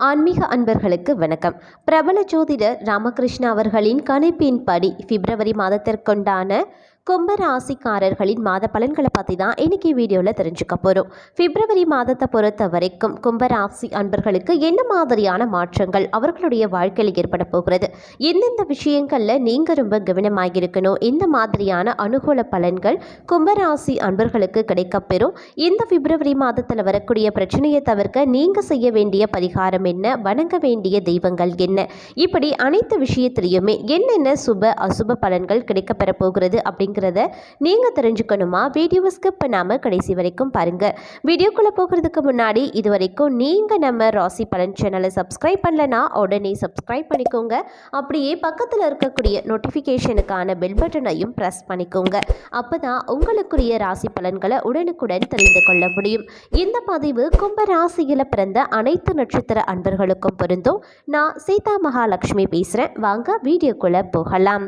ஆன்மீக அன்பர்களுக்கு வணக்கம். பிரபல ஜோதிடர் ராமகிருஷ்ணா அவர்களின் கணிப்பின்படி பிப்ரவரி மாதத்திற்குண்டான கும்ப ராசிக்காரர்களின் மாத பலன்களை பற்றி தான் இன்னைக்கு வீடியோவில் தெரிஞ்சுக்க போகிறோம் பிப்ரவரி மாதத்தை பொறுத்த வரைக்கும் கும்பராசி அன்பர்களுக்கு என்ன மாதிரியான மாற்றங்கள் அவர்களுடைய வாழ்க்கையில் ஏற்பட போகிறது? எந்தெந்த விஷயங்களில் நீங்கள் ரொம்ப கவனமாக இருக்கணும்? இந்த மாதிரியான அனுகூல பலன்கள் கும்பராசி அன்பர்களுக்கு கிடைக்கப்பெறும் இந்த பிப்ரவரி மாதத்தில் வரக்கூடிய பிரச்சனையை தவிர்க்க நீங்கள் செய்ய வேண்டிய பரிகாரம் என்ன? வணங்க வேண்டிய தெய்வங்கள் என்ன? இப்படி அனைத்து விஷயத்திலையுமே என்னென்ன சுப அசுப பலன்கள் கிடைக்கப்பெற போகிறது அப்படிங்கிறத நீங்கள் தெரிஞ்சுக்கணுமா? வீடியோவை ஸ்கிப் பண்ணாமல் கடைசி வரைக்கும் பாருங்கள் வீடியோக்குள்ளே போகிறதுக்கு முன்னாடி இது வரைக்கும் நீங்கள் நம்ம ராசி பலன் சேனலை சப்ஸ்கிரைப் பண்ணலனா உடனே சப்ஸ்கிரைப் பண்ணிக்கோங்க. அப்படியே பக்கத்தில் இருக்கக்கூடிய நோட்டிஃபிகேஷனுக்கான பெல் பட்டனையும் ப்ரெஸ் பண்ணிக்கோங்க. அப்போ தான் உங்களுக்குரிய ராசி பலன்களை உடனுக்குடன் தெரிந்து கொள்ள முடியும். இந்த பதிவு கும்ப ராசியில் பிறந்த அனைத்து நட்சத்திர அன்பர்களுக்கும் பொருந்தும். நான் சீதா மகாலட்சுமி பேசுகிறேன் வாங்க வீடியோக்குள்ளே போகலாம்.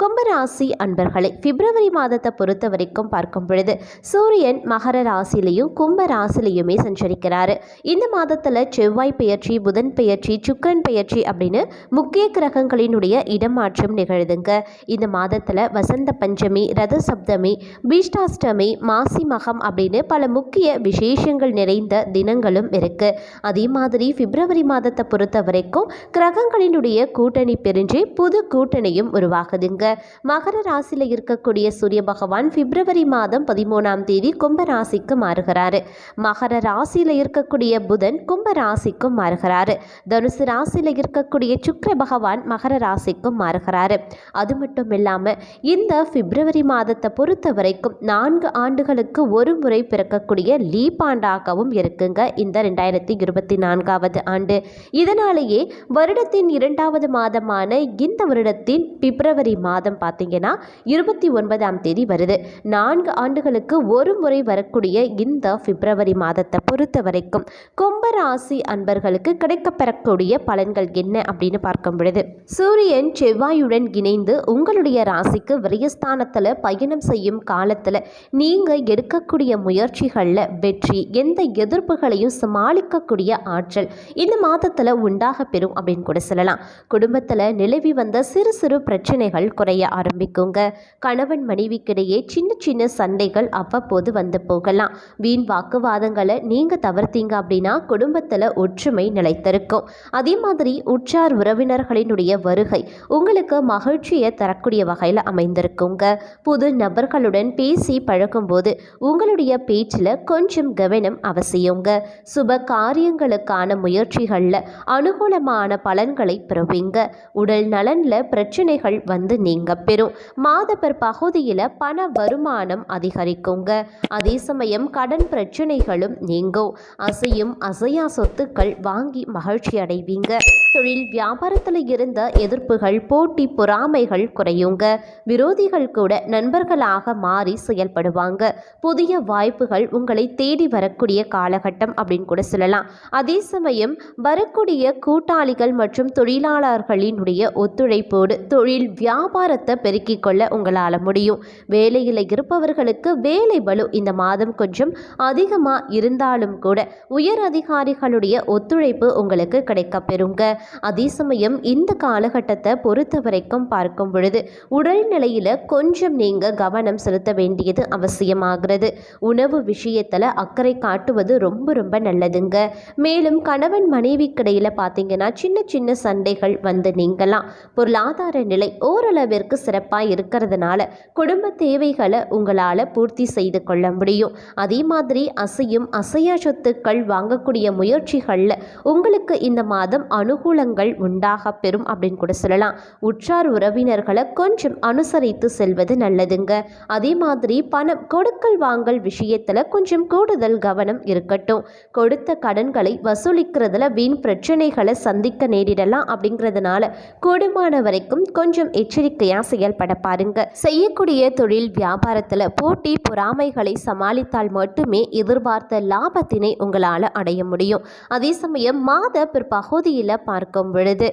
கும்பராசி அன்பர்களை பிப்ரவரி மாதத்தை பொறுத்த வரைக்கும் பார்க்கும் பொழுது சூரியன் மகர ராசிலையும் கும்ப ராசிலையுமே சஞ்சரிக்கிறாரு இந்த மாதத்தில் செவ்வாய் பெயர்ச்சி புதன் பெயர்ச்சி சுக்கரன் பெயர்ச்சி அப்படின்னு முக்கிய கிரகங்களினுடைய இடமாற்றம் நிகழுதுங்க. இந்த மாதத்தில் வசந்த பஞ்சமி ரத சப்தமி பீஷ்டாஷ்டமி மாசி மகம் அப்படின்னு பல முக்கிய விசேஷங்கள் நிறைந்த தினங்களும் இருக்கு. அதே மாதிரி பிப்ரவரி மாதத்தை பொறுத்த வரைக்கும் கிரகங்களினுடைய கூட்டணி பிரிஞ்சு புது கூட்டணியும் உருவாகுதுங்க. மகர ராசியில் இருக்கக்கூடிய சூரிய பகவான் பிப்ரவரி மாதம் பதிமூணாம் தேதி கும்ப ராசிக்கு மாறுகிறாரு. மகர ராசியில் இருக்கக்கூடிய புதன் கும்ப ராசிக்கும் மாறுகிறாரு. தனுசு ராசியில் இருக்கக்கூடிய சுக்கர பகவான் மகர ராசிக்கும் மாறுகிறாரு. அது மட்டும் இல்லாமல் இந்த பிப்ரவரி மாதத்தை பொறுத்த வரைக்கும் நான்கு ஆண்டுகளுக்கு ஒரு முறை பிறக்கக்கூடிய லீப் ஆண்டாகவும் இருக்குங்க இந்த ரெண்டாயிரத்தி இருபத்தி நான்காவது ஆண்டு. இதனாலேயே வருடத்தின் இரண்டாவது மாதமான இந்த வருடத்தின் பிப்ரவரி மாதம் மாதம் பார்த்தீங்கன்னா இருபத்தி ஒன்பதாம் தேதி வருது. நான்கு ஆண்டுகளுக்கு ஒரு முறை வரக்கூடிய இந்த பிப்ரவரி மாதத்தை பொறுத்த வரைக்கும் கும்பராசி அன்பர்களுக்கு கிடைக்கப்பெறக்கூடிய பலன்கள் என்ன அப்படின்னு பார்க்கும் பொழுது சூரியன் செவ்வாயுடன் இணைந்து உங்களுடைய ராசிக்கு விரயஸ்தானத்தில் பயணம் செய்யும் காலத்தில் நீங்கள் எடுக்கக்கூடிய முயற்சிகளில் வெற்றி எந்த எதிர்ப்புகளையும் சமாளிக்கக்கூடிய ஆற்றல் இந்த மாதத்தில் உண்டாக பெறும் அப்படின்னு கூட சொல்லலாம். குடும்பத்தில் நிலவி வந்த சிறு சிறு பிரச்சனைகள் குறை குறைய ஆரம்பிக்குங்க. கணவன் மனைவிக்கிடையே சின்ன சின்ன சண்டைகள் அவ்வப்போது வந்து போகலாம். வீண் வாக்குவாதங்களை நீங்கள் தவிர்த்தீங்க அப்படின்னா குடும்பத்தில் ஒற்றுமை நிலைத்திருக்கும். அதே மாதிரி உற்றார் உறவினர்களினுடைய வருகை உங்களுக்கு மகிழ்ச்சியை தரக்கூடிய வகையில் அமைந்திருக்குங்க. புது நபர்களுடன் பேசி பழகும்போது உங்களுடைய பேச்சில் கொஞ்சம் கவனம் அவசியங்க. சுப காரியங்களுக்கான முயற்சிகளில் அனுகூலமான பலன்களை பெறுவீங்க. உடல் நலனில் பிரச்சனைகள் வந்து நீங்க பெறும். மாதப்பர் பகுதியில் பண வருமானம் அதிகரிக்குங்க. அதே சமயம் கடன் பிரச்சனைகளும் நீங்கும். அசையும் அசையா சொத்துக்கள் வாங்கி மகிழ்ச்சி அடைவீங்க தொழில் வியாபாரத்தில் இருந்த எதிர்ப்புகள் போட்டி பொறாமைகள் குறையுங்க. விரோதிகள் கூட நண்பர்களாக மாறி செயல்படுவாங்க. புதிய வாய்ப்புகள் உங்களை தேடி வரக்கூடிய காலகட்டம் அப்படின்னு கூட சொல்லலாம். அதே சமயம் வரக்கூடிய கூட்டாளிகள் மற்றும் தொழிலாளர்களினுடைய ஒத்துழைப்போடு தொழில் வியாபாரத்தை பெருக்கிக் கொள்ள உங்களால் முடியும். வேலையில் இருப்பவர்களுக்கு வேலை பலு இந்த மாதம் கொஞ்சம் அதிகமாக இருந்தாலும் கூட உயர் அதிகாரிகளுடைய ஒத்துழைப்பு உங்களுக்கு கிடைக்கப்பெறுங்க அதே சமயம் இந்த காலகட்டத்தை பொறுத்த வரைக்கும் பார்க்கும் பொழுது உடல்நிலையில் கொஞ்சம் நீங்கள் கவனம் செலுத்த வேண்டியது அவசியமாகிறது. உணவு விஷயத்தில் அக்கறை காட்டுவது ரொம்ப ரொம்ப நல்லதுங்க. மேலும் கணவன் மனைவிக்கிடையில் பார்த்தீங்கன்னா சின்ன சின்ன சண்டைகள் வந்து நீங்கலாம். பொருளாதார நிலை ஓரளவிற்கு சிறப்பாக இருக்கிறதுனால குடும்ப தேவைகளை உங்களால் பூர்த்தி செய்து கொள்ள முடியும். அதே மாதிரி அசையும் அசையா சொத்துக்கள் வாங்கக்கூடிய முயற்சிகளில் உங்களுக்கு இந்த மாதம் அனுகூல அனுகூலங்கள் உண்டாக பெறும் அப்படின்னு கூட சொல்லலாம். உற்றார் உறவினர்களை கொஞ்சம் அனுசரித்து செல்வது நல்லதுங்க. அதே மாதிரி பணம் கொடுக்கல் வாங்கல் விஷயத்தில் கொஞ்சம் கூடுதல் கவனம் இருக்கட்டும். கொடுத்த கடன்களை வசூலிக்கிறதுல வீண் பிரச்சனைகளை சந்திக்க நேரிடலாம் அப்படிங்கிறதுனால கூடுமான வரைக்கும் கொஞ்சம் எச்சரிக்கையாக செயல்பட பாருங்க. செய்யக்கூடிய தொழில் வியாபாரத்தில் போட்டி பொறாமைகளை சமாளித்தால் மட்டுமே எதிர்பார்த்த லாபத்தினை உங்களால் அடைய முடியும். அதே சமயம் மாத பிற்பகுதியில் பண பார்க்கும் பொழுது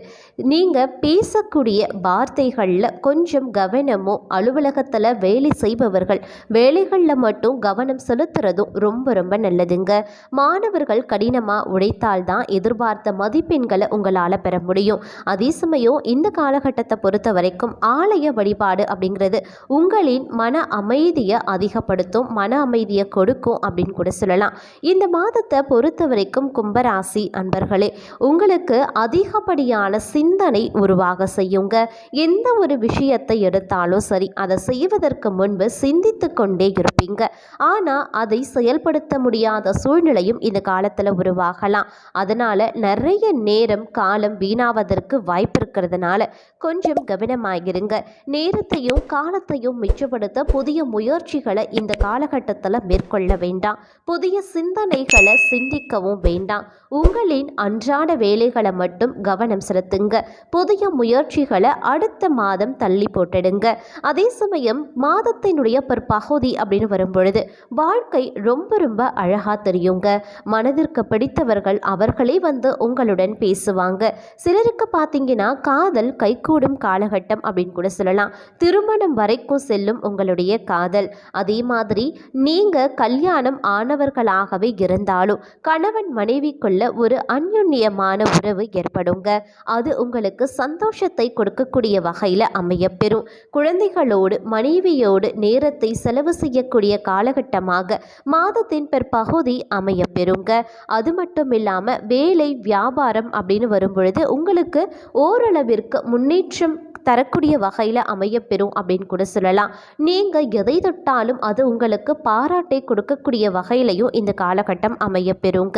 நீங்கள் பேசக்கூடிய வார்த்தைகளில் கொஞ்சம் கவனமும் அலுவலகத்தில் வேலை செய்பவர்கள் வேலைகளில் மட்டும் கவனம் செலுத்துறதும் ரொம்ப ரொம்ப நல்லதுங்க. மாணவர்கள் கடினமாக உழைத்தால்தான் எதிர்பார்த்த மதிப்பெண்களை உங்களால் பெற முடியும். அதே சமயம் இந்த காலகட்டத்தை பொறுத்த வரைக்கும் ஆலய வழிபாடு அப்படிங்கிறது உங்களின் மன அமைதியை அதிகப்படுத்தும் மன அமைதியை கொடுக்கும் அப்படின்னு கூட சொல்லலாம். இந்த மாதத்தை பொறுத்த வரைக்கும் கும்பராசி அன்பர்களே உங்களுக்கு அதிகப்படியான சிந்தனை உருவாக செய்யுங்க. எந்த ஒரு விஷயத்தை எடுத்தாலும் சரி அதை செய்வதற்கு முன்பு சிந்தித்து கொண்டே இருப்பீங்க. ஆனால் அதை செயல்படுத்த முடியாத சூழ்நிலையும் இந்த காலத்தில் உருவாகலாம். அதனால் நிறைய நேரம் காலம் வீணாவதற்கு வாய்ப்பு இருக்கிறதுனால கொஞ்சம் கவனமாகிருங்க நேரத்தையும் காலத்தையும் மிச்சப்படுத்த புதிய முயற்சிகளை இந்த காலகட்டத்தில் மேற்கொள்ள வேண்டாம். புதிய சிந்தனைகளை சிந்திக்கவும் வேண்டாம். உங்களின் அன்றாட வேலைகளை மட்டும் கவனம் செலுத்துங்க. புதிய முயற்சிகளை அடுத்த மாதம் தள்ளி போட்டுடுங்க. அதே சமயம் மாதத்தினுடைய பிற்பகுதி அப்படின்னு வரும்பொழுது வாழ்க்கை ரொம்ப ரொம்ப அழகாக தெரியுங்க. மனதிற்கு பிடித்தவர்கள் அவர்களே வந்து உங்களுடன் பேசுவாங்க. சிலருக்கு பார்த்தீங்கன்னா காதல் கைகூடும் காலகட்டம் அப்படின்னு கூட சொல்லலாம். திருமணம் வரைக்கும் செல்லும் உங்களுடைய காதல். அதே மாதிரி நீங்கள் கல்யாணம் ஆனவர்களாகவே இருந்தாலும் கணவன் மனைவிக்குள்ள ஒரு அந்யுன்யமான உறவு ஏற்படுங்க அது உங்களுக்கு சந்தோஷத்தை கொடுக்கக்கூடிய வகையில் அமையப்பெறும். குழந்தைகளோடு மனைவியோடு நேரத்தை செலவு செய்யக்கூடிய காலகட்டமாக மாதத்தின் பிற்பகுதி அமையப்பெறுங்க. அது மட்டும் இல்லாமல் வேலை வியாபாரம் அப்படின்னு வரும்பொழுது உங்களுக்கு ஓரளவிற்கு முன்னேற்றம் தரக்கூடிய வகையில் அமையப்பெறும் அப்படின்னு கூட சொல்லலாம். நீங்கள் எதை தொட்டாலும் அது உங்களுக்கு பாராட்டை கொடுக்கக்கூடிய வகையிலையும் இந்த காலகட்டம் அமையப்பெறுங்க.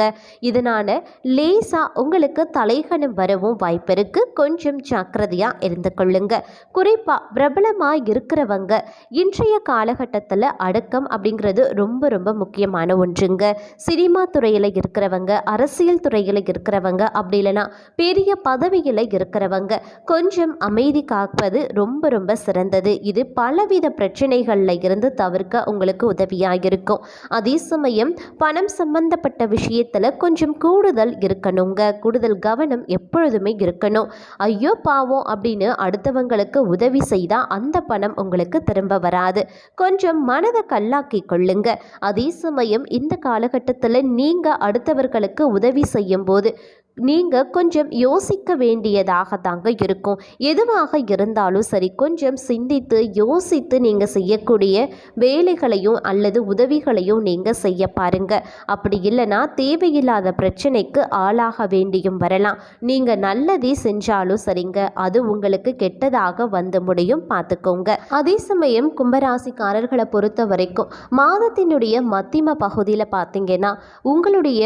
இதனால் லேசாக உங்களுக்கு தலைகணம் வரவும் வாய்ப்பு இருக்குது கொஞ்சம் ஜாக்கிரதையாக இருந்து கொள்ளுங்க. குறிப்பாக பிரபலமாக இருக்கிறவங்க இன்றைய காலகட்டத்தில் அடக்கம் அப்படிங்கிறது ரொம்ப ரொம்ப முக்கியமான ஒன்றுங்க. சினிமா துறையில் இருக்கிறவங்க அரசியல் துறையில் இருக்கிறவங்க அப்படி இல்லைன்னா பெரிய பதவியில் இருக்கிறவங்க கொஞ்சம் அமைதி காப்பது ரொம்ப ரொம்ப சிறந்தது. இது பலவித பிரச்சனைகளில் இருந்து தவிர்க்க உங்களுக்கு உதவியாக இருக்கும் அதே சமயம் பணம் சம்பந்தப்பட்ட விஷயத்தில் கொஞ்சம் கூடுதல் இருக்கணுங்க. கூடுதல் கவனம் எப்பொழுதுமே இருக்கணும். ஐயோ பாவம் அப்படின்னு அடுத்தவங்களுக்கு உதவி செய்தால் அந்த பணம் உங்களுக்கு திரும்ப வராது. கொஞ்சம் மனதை கல்லாக்கி கொள்ளுங்க. அதே சமயம் இந்த காலகட்டத்தில் நீங்கள் அடுத்தவர்களுக்கு உதவி செய்யும் போது நீங்கள் கொஞ்சம் யோசிக்க வேண்டியதாக தாங்க இருக்கும். எதுவாக இருந்தாலும் சரி கொஞ்சம் சிந்தித்து யோசித்து நீங்கள் செய்யக்கூடிய வேலைகளையும் அல்லது உதவிகளையும் நீங்கள் செய்ய பாருங்க. அப்படி இல்லைன்னா தேவையில்லாத பிரச்சனைக்கு ஆளாக வேண்டியும் வரலாம். நீங்கள் நல்லதே செஞ்சாலும் சரிங்க. அது உங்களுக்கு கெட்டதாக வந்து முடியும். பார்த்துக்கோங்க. அதே சமயம் கும்பராசிக்காரர்களை பொறுத்த வரைக்கும் மாதத்தினுடைய மத்திம பகுதியில் பார்த்தீங்கன்னா உங்களுடைய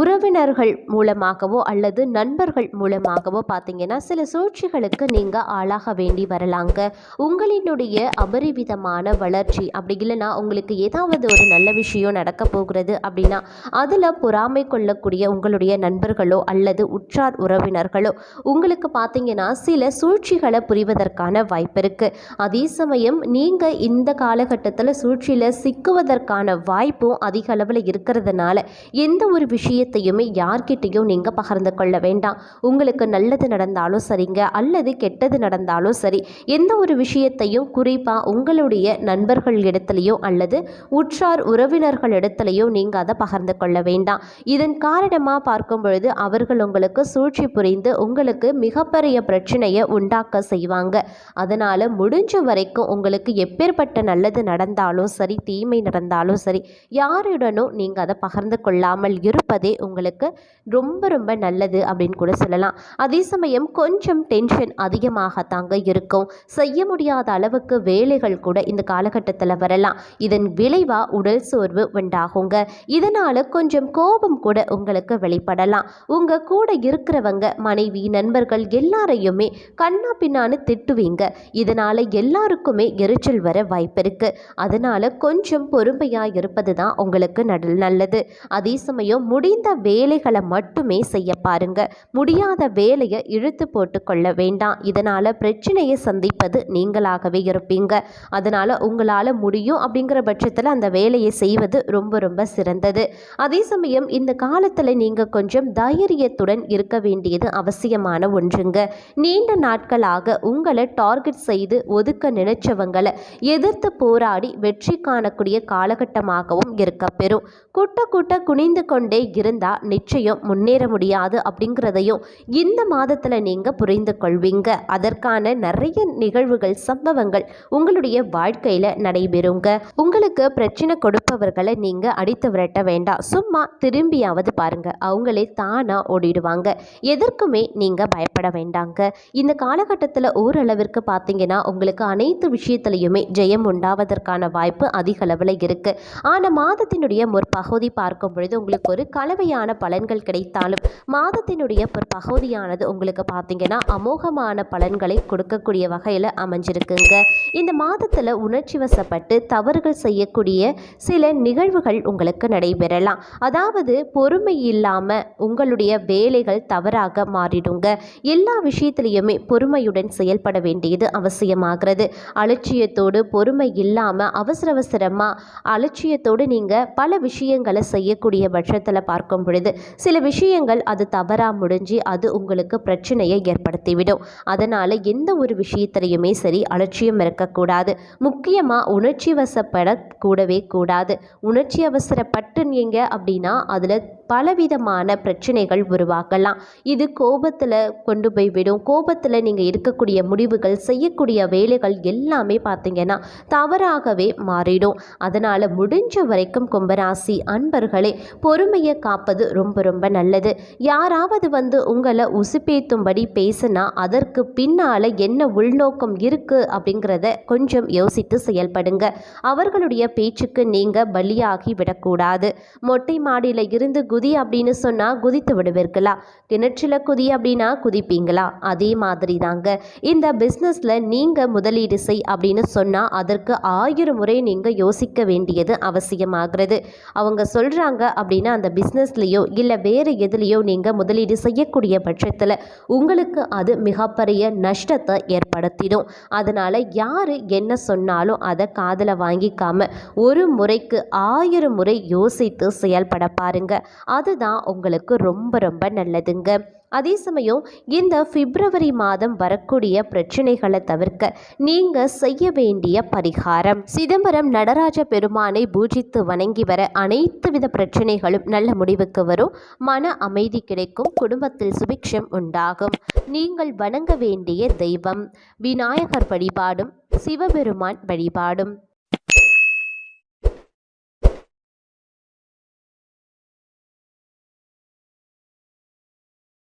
உறவினர்கள் மூலமாகவோ அல்லது நண்பர்கள் மூலமாகவோ பார்த்தீங்கன்னா சில சூழ்ச்சிகளுக்கு நீங்கள் ஆளாக வேண்டி வரலாங்க. உங்களினுடைய அபரிவிதமான வளர்ச்சி அப்படி இல்லைன்னா உங்களுக்கு ஏதாவது ஒரு நல்ல விஷயம் நடக்க போகிறது அப்படின்னா அதில் பொறாமை கொள்ளக்கூடிய உங்களுடைய நண்பர்களோ அல்லது உற்றார் உறவினர்களோ உங்களுக்கு பார்த்தீங்கன்னா சில சூழ்ச்சிகளை புரிவதற்கான வாய்ப்பு இருக்குது அதே சமயம் நீங்கள் இந்த காலகட்டத்தில் சூழ்ச்சியில் சிக்குவதற்கான வாய்ப்பும் அதிக அளவில் இருக்கிறதுனால எந்த ஒரு விஷயத்தையுமே யார்கிட்டையும் நீங்கள் பகிர்ந்து கொள்ள வேண்டாம். உங்களுக்கு நல்லது நடந்தாலும் சரிங்க அல்லது கெட்டது நடந்தாலும் சரி. எந்த ஒரு விஷயத்தையும் குறிப்பாக உங்களுடைய நண்பர்கள் இடத்துலையோ அல்லது உற்றார் உறவினர்கள் இடத்துலையோ நீங்கள் அதை பகிர்ந்து கொள்ள வேண்டாம். இதன் காரணமாக பார்க்கும் பொழுது அவர்கள் உங்களுக்கு சூழ்ச்சி புரிந்து உங்களுக்கு மிகப்பெரிய பிரச்சனையை உண்டாக்க செய்வாங்க. அதனால் முடிஞ்ச வரைக்கும் உங்களுக்கு எப்பேற்பட்ட நல்லது நடந்தாலும் சரி தீமை நடந்தாலும் சரி யாருடனும் நீங்கள் அதை பகிர்ந்து கொள்ளாமல் இருப்பதே உங்களுக்கு ரொம்ப ரொம்ப நல்லது அப்படின்னு கூட சொல்லலாம். அதே சமயம் கொஞ்சம் டென்ஷன் அதிகமாகத்தாங்க இருக்கும். செய்ய முடியாத அளவுக்கு வேலைகள் கூட இந்த காலகட்டத்தில் வரலாம். இதன் விளைவாக உடல் சோர்வு உண்டாகுங்க. இதனால் கொஞ்சம் கோபம் கூட உங்களுக்கு வெளிப்படலாம். உங்கள் கூட இருக்கிறவங்க மனைவி நண்பர்கள் எல்லாரையுமே கண்ணா பின்னான்னு திட்டுவீங்க. இதனால் எல்லாருக்குமே எரிச்சல் வர வாய்ப்பு இருக்குது அதனால் கொஞ்சம் பொறுமையாக இருப்பது தான் உங்களுக்கு நட நல்லது. அதே சமயம் முடிந்த வேலைகளை மட்டுமே செய்ய செய்ய பாருங்க. முடியாத வேலையை இழுத்து போட்டு கொள்ள வேண்டாம். இதனால் பிரச்சனையை சந்திப்பது நீங்களாகவே இருப்பீங்க. அதனால் உங்களால் முடியும் அப்படிங்கிற பட்சத்தில் அந்த வேலையை செய்வது ரொம்ப ரொம்ப சிறந்தது. அதே சமயம் இந்த காலத்தில் நீங்கள் கொஞ்சம் தைரியத்துடன் இருக்க வேண்டியது அவசியமான ஒன்றுங்க. நீண்ட நாட்களாக உங்களை டார்கெட் செய்து ஒதுக்க நினைச்சவங்களை எதிர்த்து போராடி வெற்றி காணக்கூடிய காலகட்டமாகவும் இருக்க பெறும். குட்ட குட்ட குனிந்து கொண்டே இருந்தால் நிச்சயம் முன்னேற முடியாது. அப்படிங்கிறதையும் இந்த மாதத்தில் நீங்கள் புரிந்து கொள்வீங்க. அதற்கான நிறைய நிகழ்வுகள் சம்பவங்கள் உங்களுடைய வாழ்க்கையில் நடைபெறுங்க. உங்களுக்கு பிரச்சனை கொடுப்பவர்களை நீங்கள் அடித்து விரட்ட வேண்டாம். சும்மா திரும்பியாவது பாருங்க. அவங்களே தானாக ஓடிடுவாங்க. எதற்குமே நீங்கள் பயப்பட வேண்டாங்க. இந்த காலகட்டத்தில் ஓரளவிற்கு பார்த்தீங்கன்னா உங்களுக்கு அனைத்து விஷயத்திலையுமே ஜெயம் உண்டாவதற்கான வாய்ப்பு அதிக அளவில் இருக்குது ஆனால் மாதத்தினுடைய முற்பகுதி பார்க்கும் பொழுது உங்களுக்கு ஒரு கலவையான பலன்கள் கிடைத்தாலும் மாதத்தினுடைய பிற்பகுதியானது உங்களுக்கு பார்த்தீங்கன்னா அமோகமான பலன்களை கொடுக்கக்கூடிய வகையில் அமைஞ்சிருக்குங்க. இந்த மாதத்தில் உணர்ச்சி வசப்பட்டு தவறுகள் செய்யக்கூடிய சில நிகழ்வுகள் உங்களுக்கு நடைபெறலாம். அதாவது பொறுமை இல்லாமல் உங்களுடைய வேலைகள் தவறாக மாறிடுங்க. எல்லா விஷயத்திலையுமே பொறுமையுடன் செயல்பட வேண்டியது அவசியமாகிறது. அலட்சியத்தோடு பொறுமை இல்லாமல் அவசர அவசரமாக அலட்சியத்தோடு நீங்கள் பல விஷயங்களை செய்யக்கூடிய பட்சத்தில் பார்க்கும் பொழுது சில விஷயங்கள் அது தவறாக முடிஞ்சு அது உங்களுக்கு பிரச்சனையை ஏற்படுத்திவிடும். அதனால் எந்த ஒரு விஷயத்திலையுமே சரி அலட்சியம் இருக்கக்கூடாது. முக்கியமாக உணர்ச்சி வசப்படக்கூடவே கூடாது. உணர்ச்சி அவசரப்பட்டு நீங்கள் அப்படின்னா அதில் பலவிதமான பிரச்சனைகள் உருவாகலாம் இது கோபத்தில் கொண்டு போய் விடும். கோபத்தில் நீங்கள் இருக்கக்கூடிய முடிவுகள் செய்யக்கூடிய வேலைகள் எல்லாமே பார்த்தீங்கன்னா தவறாகவே மாறிடும். அதனால் முடிஞ்ச வரைக்கும் கும்பராசி அன்பர்களே பொறுமையை காப்பது ரொம்ப ரொம்ப நல்லது. யாராவது வந்து உங்களை உசுப்பேத்தும்படி பேசினா அதற்கு பின்னால் என்ன உள்நோக்கம் இருக்குது அப்படிங்கிறத கொஞ்சம் யோசித்து செயல்படுங்க. அவர்களுடைய பேச்சுக்கு நீங்கள் பலியாகி விடக்கூடாது. மொட்டை மாடியில் இருந்து குதி அப்படின்னு சொன்னால் குதித்து விடுவீர்களா? கிணற்றில் குதி அப்படின்னா குதிப்பீங்களா? அதே மாதிரி தாங்க இந்த பிஸ்னஸில் நீங்கள் முதலீடு செய் அப்படின்னு சொன்னால் அதற்கு ஆயிரம் முறை நீங்கள் யோசிக்க வேண்டியது அவசியமாகிறது. அவங்க சொல்கிறாங்க அப்படின்னா அந்த பிஸ்னஸ்லேயோ இல்லை வேறு எதுலேயோ நீங்கள் முதலீடு செய்யக்கூடிய பட்சத்தில் உங்களுக்கு அது மிகப்பெரிய நஷ்டத்தை ஏற்படுத்திடும். அதனால் யார் என்ன சொன்னாலும் அதை காதில் வாங்கிக்காம ஒரு முறைக்கு ஆயிரம் முறை யோசித்து செயல்பட பாருங்க. அதுதான் உங்களுக்கு ரொம்ப ரொம்ப நல்லதுங்க. அதே சமயம் இந்த பிப்ரவரி மாதம் வரக்கூடிய பிரச்சனைகளை தவிர்க்க நீங்கள் செய்ய வேண்டிய பரிகாரம். சிதம்பரம் நடராஜ பெருமானை பூஜித்து வணங்கி வர அனைத்து வித பிரச்சனைகளும் நல்ல முடிவுக்கு வரும். மன அமைதி கிடைக்கும். குடும்பத்தில் சுபிக்ஷம் உண்டாகும். நீங்கள் வணங்க வேண்டிய தெய்வம். விநாயகர் வழிபாடும் சிவபெருமான் வழிபாடும்.